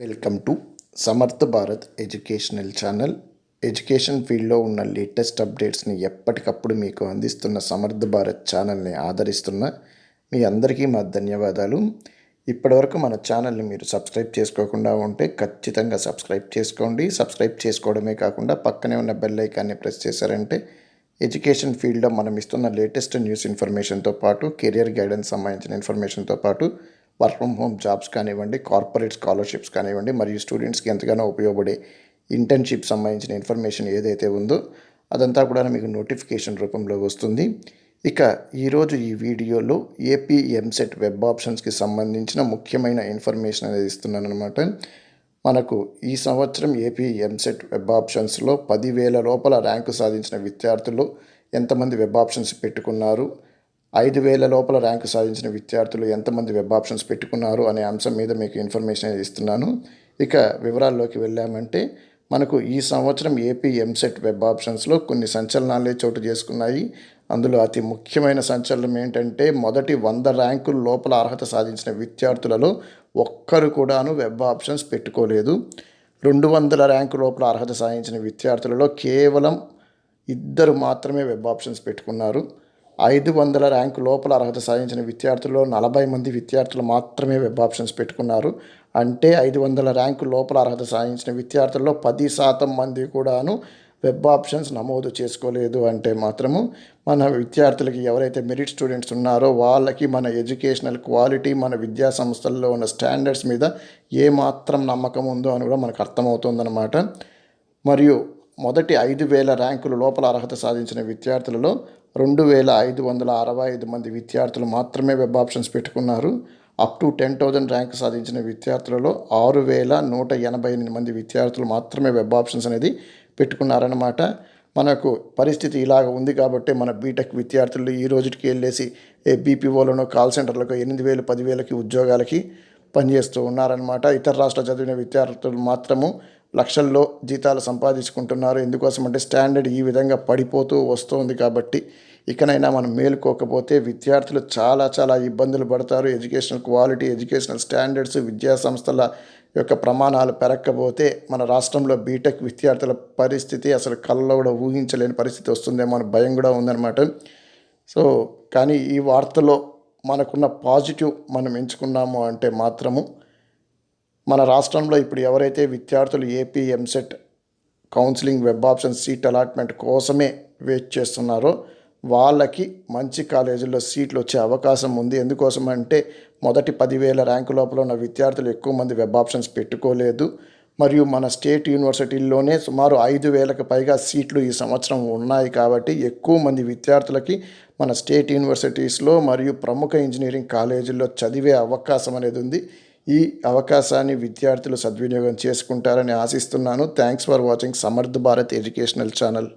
Welcome to Samarth Bharat educational channel. Education ఫీల్డ్లో ఉన్న latest అప్డేట్స్ని ఎప్పటికప్పుడు మీకు అందిస్తున్న సమర్థ భారత్ ఛానల్ని ఆదరిస్తున్న మీ అందరికీ మా ధన్యవాదాలు. ఇప్పటివరకు మన ఛానల్ని మీరు సబ్స్క్రైబ్ చేసుకోకుండా ఉంటే ఖచ్చితంగా సబ్స్క్రైబ్ చేసుకోండి. సబ్స్క్రైబ్ చేసుకోవడమే కాకుండా పక్కనే ఉన్న బెల్ ఐకాన్ని ప్రెస్ చేశారంటే ఎడ్యుకేషన్ ఫీల్డ్లో మనం ఇస్తున్న లేటెస్ట్ న్యూస్ ఇన్ఫర్మేషన్తో పాటు కెరియర్ గైడెన్స్ సంబంధించిన ఇన్ఫర్మేషన్తో పాటు వర్క్ ఫ్రమ్ హోమ్ జాబ్స్ కానివ్వండి కార్పొరేట్ స్కాలర్షిప్స్ కానివ్వండి మరియు స్టూడెంట్స్కి ఎంతగానో ఉపయోగపడే ఇంటర్న్షిప్ సంబంధించిన ఇన్ఫర్మేషన్ ఏదైతే ఉందో అదంతా కూడా మీకు నోటిఫికేషన్ రూపంలో వస్తుంది. ఇక ఈరోజు ఈ వీడియోలో ఏపీ ఎంసెట్ వెబ్ ఆప్షన్స్కి సంబంధించిన ముఖ్యమైన ఇన్ఫర్మేషన్ అనేది ఇస్తున్నాను అనమాట మనకు ఈ సంవత్సరం ఏపీ ఎంసెట్ వెబ్ ఆప్షన్స్లో పదివేల లోపల ర్యాంకు సాధించిన విద్యార్థులు ఎంతమంది వెబ్ ఆప్షన్స్ పెట్టుకున్నారు? ఐదు వేల లోపల ర్యాంకు సాధించిన విద్యార్థులు ఎంతమంది వెబ్ ఆప్షన్స్ పెట్టుకున్నారు అనే అంశం మీద మీకు ఇన్ఫర్మేషన్ ఇస్తున్నాను. ఇక వివరాల్లోకి వెళ్ళామంటే మనకు ఈ సంవత్సరం ఏపీ ఎంసెట్ వెబ్ ఆప్షన్స్లో కొన్ని సంచలనాలే చోటు చేసుకున్నాయి. అందులో అతి ముఖ్యమైన సంచలనం ఏంటంటే మొదటి వంద ర్యాంకుల లోపల అర్హత సాధించిన విద్యార్థులలో ఒక్కరు కూడాను వెబ్ ఆప్షన్స్ పెట్టుకోలేదు. రెండు వందల ర్యాంకు లోపల అర్హత సాధించిన విద్యార్థులలో కేవలం ఇద్దరు మాత్రమే వెబ్ ఆప్షన్స్ పెట్టుకున్నారు. ఐదు వందల ర్యాంకు లోపల అర్హత సాధించిన విద్యార్థుల్లో నలభై మంది విద్యార్థులు మాత్రమే వెబ్ ఆప్షన్స్ పెట్టుకున్నారు. అంటే ఐదు వందల ర్యాంకు లోపల అర్హత సాధించిన విద్యార్థుల్లో పది శాతం మంది కూడాను వెబ్ ఆప్షన్స్ నమోదు చేసుకోలేదు అంటే మాత్రము. మన విద్యార్థులకి ఎవరైతే మెరిట్ స్టూడెంట్స్ ఉన్నారో వాళ్ళకి మన ఎడ్యుకేషనల్ క్వాలిటీ మన విద్యా సంస్థల్లో ఉన్న స్టాండర్డ్స్ మీద ఏమాత్రం నమ్మకం ఉందో అని కూడా మనకు అర్థమవుతుందన్నమాట. మరియు మొదటి ఐదు వేల ర్యాంకుల లోపల అర్హత సాధించిన విద్యార్థులలో రెండు వేల ఐదు వందల అరవై ఐదు మంది విద్యార్థులు మాత్రమే వెబ్ ఆప్షన్స్ పెట్టుకున్నారు. Up to ten thousand rank సాధించిన విద్యార్థులలో ఆరు వేల నూట ఎనభై ఎనిమిది మంది విద్యార్థులు మాత్రమే వెబ్ ఆప్షన్స్ అనేది పెట్టుకున్నారన్నమాట. మనకు పరిస్థితి ఇలాగ ఉంది కాబట్టి మన బీటెక్ విద్యార్థులు ఈ రోజుకి వెళ్ళేసి ఏ బీపీఓలను కాల్ సెంటర్లకు ఎనిమిది వేలు పదివేలకి ఉద్యోగాలకి పనిచేస్తూ ఉన్నారనమాట ఇతర రాష్ట్ర చదివిన విద్యార్థులు మాత్రము లక్షల్లో జీతాలు సంపాదించుకుంటున్నారు. ఎందుకోసం అంటే స్టాండర్డ్ ఈ విధంగా పడిపోతూ వస్తుంది కాబట్టి ఇకనైనా మనం మేలుకోకపోతే విద్యార్థులు చాలా చాలా ఇబ్బందులు పడతారు. ఎడ్యుకేషనల్ క్వాలిటీ ఎడ్యుకేషనల్ స్టాండర్డ్స్ విద్యా సంస్థల యొక్క ప్రమాణాలు పెరగకపోతే మన రాష్ట్రంలో బీటెక్ విద్యార్థుల పరిస్థితి అసలు కళ్ళలో కూడా ఊహించలేని పరిస్థితి వస్తుందేమో అని భయం కూడా ఉందన్నమాట. సో కానీ ఈ వార్తలో మనకున్న పాజిటివ్ మనం ఎంచుకున్నాము అంటే మాత్రము మన రాష్ట్రంలో ఇప్పుడు ఎవరైతే విద్యార్థులు AP EAMCET counselling web option seat allotment కోసమే వెయిట్ చేస్తున్నారో వాళ్ళకి మంచి కాలేజీల్లో సీట్లు వచ్చే అవకాశం ఉంది. ఎందుకోసం అంటే మొదటి పదివేల ర్యాంకు లోపల ఉన్న విద్యార్థులు ఎక్కువ మంది వెబ్ ఆప్షన్స్ పెట్టుకోలేదు. మరియు మన స్టేట్ యూనివర్సిటీల్లోనే సుమారు ఐదు వేలకు పైగా సీట్లు ఈ సంవత్సరం ఉన్నాయి కాబట్టి ఎక్కువ మంది విద్యార్థులకి మన స్టేట్ యూనివర్సిటీస్లో మరియు ప్రముఖ ఇంజనీరింగ్ కాలేజీల్లో చదివే అవకాశం అనేది ఉంది. ఈ అవకాశాన్ని విద్యార్థులు సద్వినియోగం చేసుకుంటారని ఆశిస్తున్నాను. Thanks for watching Samarth Bharat educational channel